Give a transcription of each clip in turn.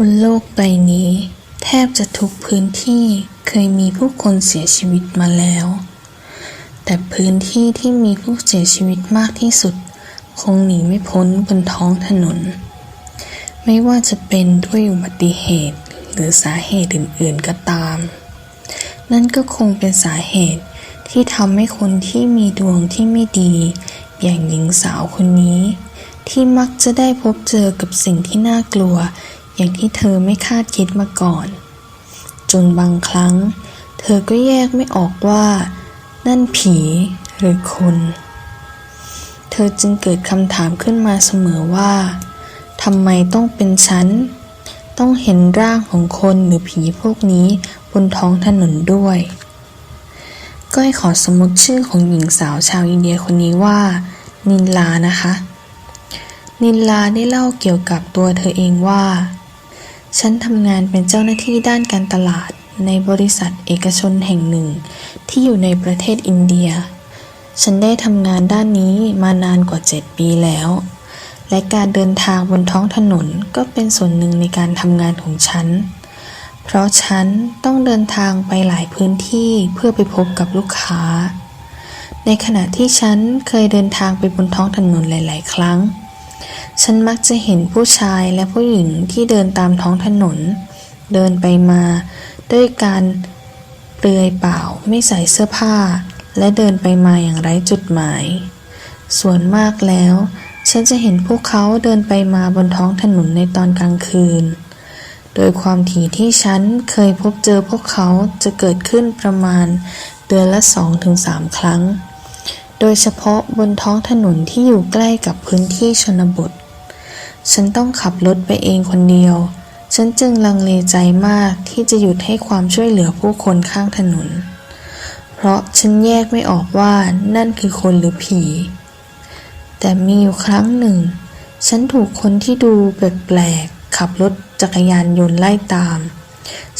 บนโลกใบนี้ แทบจะทุกพื้นที่เคยมีผู้คนเสียชีวิตมาแล้ว แต่พื้นที่ที่มีผู้เสียชีวิตมากที่สุด คงหนีไม่พ้นบนท้องถนน ไม่ว่าจะเป็นด้วยอุบัติเหตุ หรือสาเหตุอื่น ๆก็ตาม นั่นก็คงเป็นสาเหตุที่ทำให้คนที่มีดวงที่ไม่ดี อย่างหญิงสาวคนนี้ ที่มักจะได้พบเจอกับสิ่งที่น่ากลัว อย่างที่เธอไม่คาดคิดมาก่อน จนบางครั้ง เธอก็แยกไม่ออกว่า นั่นผีหรือคน เธอจึงเกิดคำถามขึ้นมาเสมอว่าทำไมต้องเป็นฉัน ต้องเห็นร่างของคนหรือผีพวกนี้บนท้องถนนด้วยก้อยขอสมมติชื่อของหญิงสาวชาวอินเดียคนนี้ว่า นินลานะคะ นินลาได้เล่าเกี่ยวกับตัวเธอเองว่า ฉันทำงานเป็นเจ้าหน้าที่ด้านการตลาดในบริษัทเอกชนแห่งหนึ่ง ที่อยู่ในประเทศอินเดีย ฉันได้ทำงานด้านนี้มานานกว่า 7 ปีแล้ว และการเดินทางบนท้องถนนก็เป็นส่วนหนึ่งในการทำงานของฉัน เพราะฉันต้องเดินทางไปหลายพื้นที่เพื่อไปพบกับลูกค้า ในขณะที่ฉันเคยเดินทางไปบนท้องถนนหลาย ๆ ครั้ง ฉันมักจะเห็นผู้ชายและผู้หญิงที่เดินตามท้องถนน เดินไปมา ด้วยการเปลือยเปล่าไม่ใส่เสื้อผ้า และเดินไปมาอย่างไร้จุดหมาย ส่วนมากแล้ว ฉันจะเห็นพวกเขาเดินไปมาบนท้องถนนในตอนกลางคืน โดยความถี่ที่ฉันเคยพบเจอพวกเขาจะเกิดขึ้นประมาณเดือนละ 2-3 ครั้ง โดยเฉพาะบนท้องถนนที่อยู่ใกล้กับพื้นที่ชนบท ฉันต้องขับรถไปเองคนเดียว ฉันจึงลังเลใจมากที่จะหยุดให้ความช่วยเหลือผู้คนข้างถนน เพราะฉันแยกไม่ออกว่านั่นคือคนหรือผี แต่มีอยู่ครั้งหนึ่ง ฉันถูกคนที่ดูแปลกๆขับรถจักรยานยนต์ไล่ตาม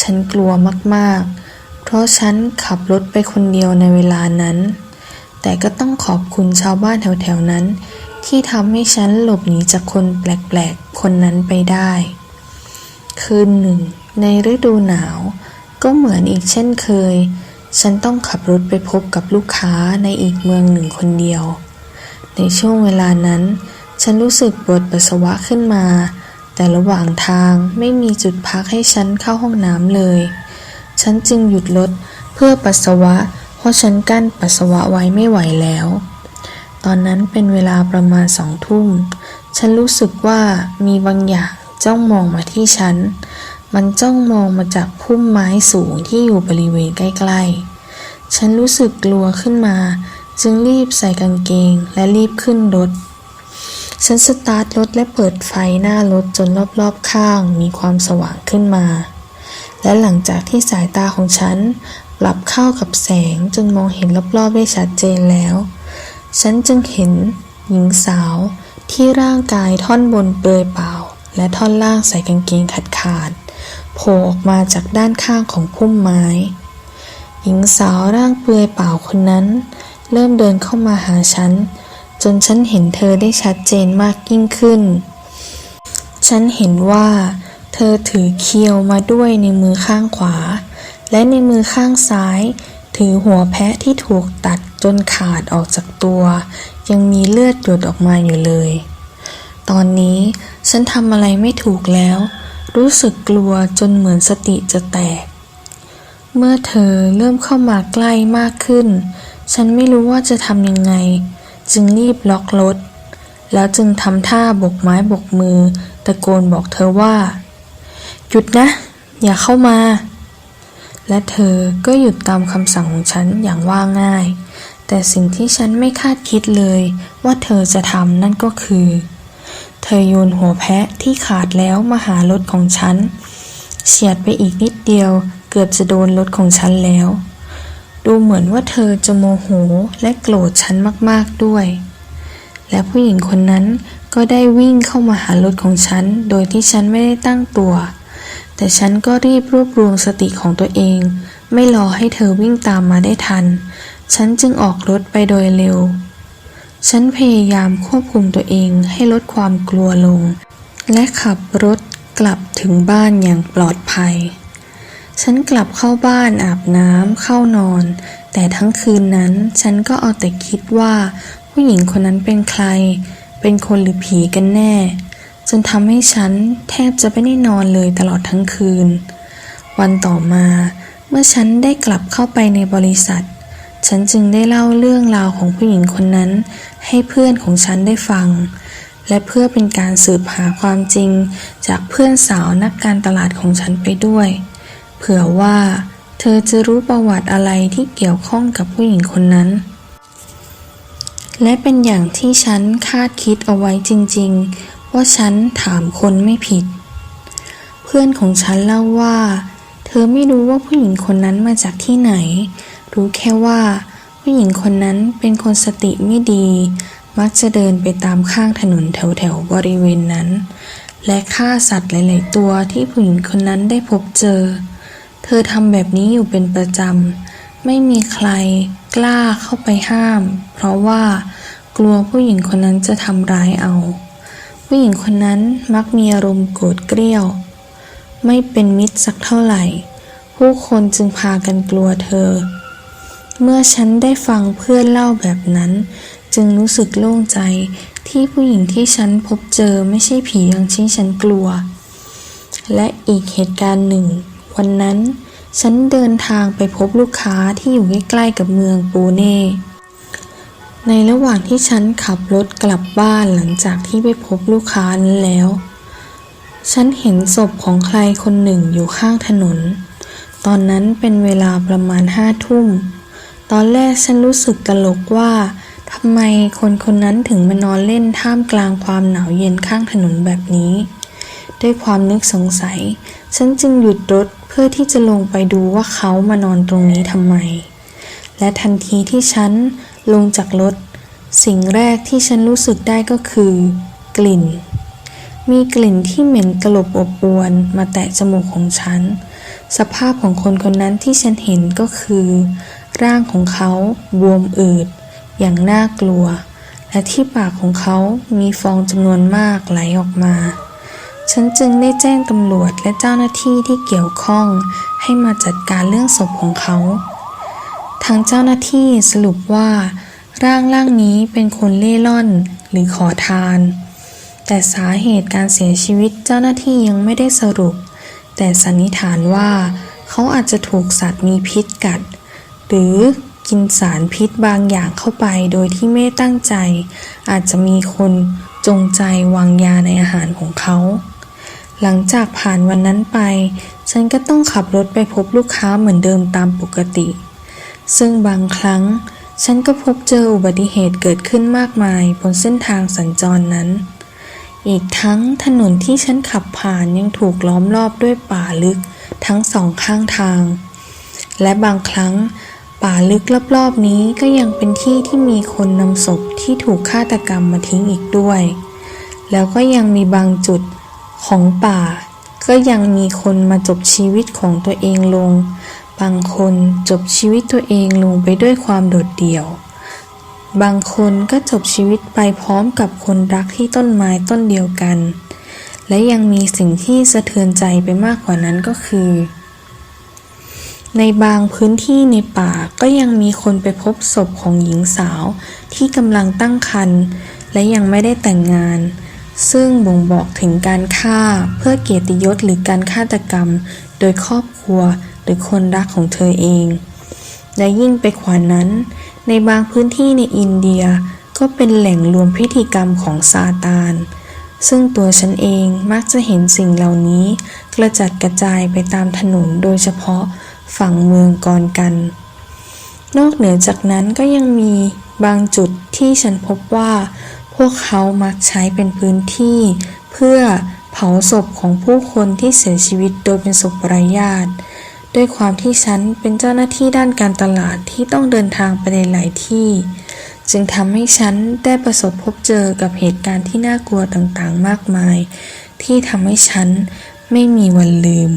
ฉันกลัวมากๆ เพราะฉันขับรถไปคนเดียวในเวลานั้น แต่ก็ต้องขอบคุณชาวบ้านแถวๆนั้น ที่ทำให้ฉันหลบหนีจากคนแปลกๆ คนนั้นไปได้ คืนหนึ่ง ในฤดูหนาว ก็เหมือนอีกเช่นเคย ฉันต้องขับรถไปพบกับลูกค้าในอีกเมืองหนึ่งคนเดียว ในช่วงเวลานั้น ฉันรู้สึกปวดปัสสาวะขึ้นมา แต่ระหว่างทางไม่มีจุดพักให้ฉันเข้าห้องน้ำเลย ฉันจึงหยุดรถเพื่อปัสสาวะ ราะฉันกั้นปัสสาวะไว้ไม่ไหวแล้ว ตอนนั้นเป็นเวลาประมาณสองทุ่ม ฉันรู้สึกว่ามีบางอย่างจ้องมองมาที่ฉัน มันจ้องมองมาจากพุ่มไม้สูงที่อยู่บริเวณใกล้ๆ ฉันรู้สึกกลัวขึ้นมา จึงรีบใส่กางเกงและรีบขึ้นรถ ฉันสตาร์ทรถและเปิดไฟหน้ารถจนรอบๆข้างมีความสว่างขึ้นมาและหลังจากที่สายตาของฉัน ปรับเข้ากับแสงจนมองเห็นรอบๆได้ชัดเจนแล้ว ฉันจึงเห็นหญิงสาวที่ร่างกายท่อนบนเปลือยเปล่า และท่อนล่างใส่กางเกงขาดขาดๆโผล่ออกมาจากด้านข้างของพุ่มไม้ หญิงสาวร่างเปลือยเปล่าคนนั้น เริ่มเดินเข้ามาหาฉัน จนฉันเห็นเธอได้ชัดเจนมากยิ่งขึ้น ฉันเห็นว่า เธอถือเคียวมาด้วยในมือข้างขวา และในมือข้างซ้าย ถือหัวแพะที่ถูกตัดจนขาดออกจากตัว ยังมีเลือดหยดออกมาอยู่เลย ตอนนี้ฉันทำอะไรไม่ถูกแล้ว รู้สึกกลัวจนเหมือนสติจะแตก เมื่อเธอเริ่มเข้ามาใกล้มากขึ้น ฉันไม่รู้ว่าจะทำยังไง จึงรีบล็อกรถ แล้วจึงทำท่าบกไม้บกมือ ตะโกนบอกเธอว่า หยุดนะ อย่าเข้ามา และเธอก็หยุดตามคำสั่งของฉันอย่างว่าง่าย แต่สิ่งที่ฉันไม่คาดคิดเลยว่าเธอจะทำนั่นก็คือ เธอโยนหัวแพะที่ขาดแล้วมาหารถของฉันเฉียดไปอีกนิดเดียวเกือบจะโดนรถของฉันแล้ว ดูเหมือนว่าเธอจะโมโหและโกรธฉันมากๆด้วย และผู้หญิงคนนั้นก็ได้วิ่งเข้ามาหารถของฉัน โดยที่ฉันไม่ได้ตั้งตัว แต่ฉันก็รีบรวบรวมสติของตัวเอง ไม่รอให้เธอวิ่งตามมาได้ทัน ฉันจึงออกรถไปโดยเร็ว ฉันพยายามควบคุมตัวเองให้ลดความกลัวลง และขับรถกลับถึงบ้านอย่างปลอดภัย ฉันกลับเข้าบ้านอาบน้ำเข้านอน แต่ทั้งคืนนั้นฉันก็เอาแต่คิดว่า ผู้หญิงคนนั้นเป็นใคร เป็นคนหรือผีกันแน่ จนทำให้ฉันแทบจะไม่ได้นอนเลยตลอดทั้งคืน วันต่อมาเมื่อฉันได้กลับเข้าไปในบริษัท ฉันจึงได้เล่าเรื่องราวของผู้หญิงคนนั้น ให้เพื่อนของฉันได้ฟัง และเพื่อเป็นการสืบหาความจริง จากเพื่อนสาวนักการตลาดของฉันไปด้วย เผื่อว่าเธอจะรู้ประวัติอะไรที่เกี่ยวข้องกับผู้หญิงคนนั้น และเป็นอย่างที่ฉันคาดคิดเอาไว้จริง ๆ ว่าฉันถามคนไม่ผิด เพื่อนของฉันเล่าว่า เธอไม่รู้ว่าผู้หญิงคนนั้นมาจากที่ไหน รู้แค่ว่า ผู้หญิงคนนั้นเป็นคนสติไม่ดี มักจะเดินไปตามข้างถนนแถวๆบริเวณนั้น และฆ่าสัตว์หลาย ๆ ตัวที่ผู้หญิงคนนั้นได้พบเจอ เธอทำแบบนี้อยู่เป็นประจำ ไม่มีใครกล้าเข้าไปห้าม เพราะว่ากลัวผู้หญิงคนนั้นจะทำร้ายเอา ผู้หญิงคนนั้นมักมีอารมณ์โกรธเกรี้ยว ไม่เป็นมิตรสักเท่าไหร่ ผู้คนจึงพากันกลัวเธอ เมื่อฉันได้ฟังเพื่อนเล่าแบบนั้น จึงรู้สึกโล่งใจที่ผู้หญิงที่ฉันพบเจอไม่ใช่ผีอย่างที่ฉันกลัว และอีกเหตุการณ์หนึ่ง วันนั้นฉันเดินทางไปพบลูกค้าที่อยู่ใกล้ๆกับเมืองปูเน่ ในระหว่างที่ฉันขับรถกลับบ้านหลังจากที่ไปพบลูกค้านั้นแล้ว ฉันเห็นศพของใครคนหนึ่งอยู่ข้างถนน ตอนนั้นเป็นเวลาประมาณห้าทุ่ม ตอนแรกฉันรู้สึกตลกว่าทำไมคนคนนั้นถึงมานอนเล่นท่ามกลางความหนาวเย็นข้างถนนแบบนี้ ด้วยความนึกสงสัย ฉันจึงหยุดรถเพื่อที่จะลงไปดูว่าเขามานอนตรงนี้ทำไม และทันทีที่ฉันลงจากรถ สิ่งแรกที่ฉันรู้สึกได้ก็คือ กลิ่น มีกลิ่นที่เหม็นกลบอบอวนมาแตะจมูกของฉัน สภาพของคนคนนั้นที่ฉันเห็นก็คือ ร่างของเขาบวมอืด อย่างน่ากลัว และที่ปากของเขามีฟองจำนวนมากไหลออกมา ฉันจึงได้แจ้งตำรวจและเจ้าหน้าที่ที่เกี่ยวข้องให้มาจัดการเรื่องศพของเขา ทางเจ้าหน้าที่สรุปว่า ร่างร่างนี้เป็นคนเล่ร่อนหรือขอทาน แต่สาเหตุการเสียชีวิตเจ้าหน้าที่ยังไม่ได้สรุป แต่สันนิษฐานว่า เขาอาจจะถูกสัตว์มีพิษกัด หรือกินสารพิษบางอย่างเข้าไปโดยที่ไม่ตั้งใจ อาจจะมีคนจงใจวางยาในอาหารของเขา หลังจากผ่านวันนั้นไป ฉันก็ต้องขับรถไปพบลูกค้าเหมือนเดิมตามปกติ ซึ่งบางครั้งฉันก็พบเจออุบัติเหตุเกิดขึ้นมากมายบนเส้นทางสัญจรนั้น อีกทั้งถนนที่ฉันขับผ่านยังถูกล้อมรอบด้วยป่าลึกทั้งสองข้างทาง และบางครั้ง ป่าลึกรอบๆนี้ก็ยังเป็นที่ที่มีคนนำศพที่ถูกฆาตกรรมมาทิ้งอีกด้วย แล้วก็ยังมีบางจุดของป่า ก็ยังมีคนมาจบชีวิตของตัวเองลง บางคนจบชีวิตตัวเองลงไปด้วยความโดดเดี่ยว บางคนก็จบชีวิตไปพร้อมกับคนรักที่ต้นไม้ต้นเดียวกัน และยังมีสิ่งที่สะเทือนใจไปมากกว่านั้นก็คือ ในบางพื้นที่ในป่าก็ยังมีคนไปพบศพของหญิงสาวที่กำลังตั้งครรภ์และยังไม่ได้แต่งงาน ซึ่งบ่งบอกถึงการฆ่าเพื่อเกียรติยศหรือการฆาตกรรม โดยครอบครัว หรือคนรักของเธอเอง และยิ่งไปกว่านั้น ในบางพื้นที่ในอินเดียก็เป็นแหล่งรวมพิธีกรรมของซาตาน ซึ่งตัวฉันเองมักจะเห็นสิ่งเหล่านี้ กระจัดกระจายไปตามถนนโดยเฉพาะฝั่งเมืองกอนกัน นอกเหนือจากนั้นก็ยังมีบางจุดที่ฉันพบว่า พวกเขามักใช้เป็นพื้นที่ เพื่อเผาศพของผู้คนที่เสียชีวิตโดยเป็นศพไร้ญาติ ด้วยความที่ฉันเป็นเจ้าหน้าที่ด้านการตลาดที่ต้องเดินทางไปในหลายที่ จึงทำให้ฉันได้ประสบพบเจอกับเหตุการณ์ที่น่ากลัวต่างๆ มากมาย ที่ทำให้ฉันไม่มีวันลืม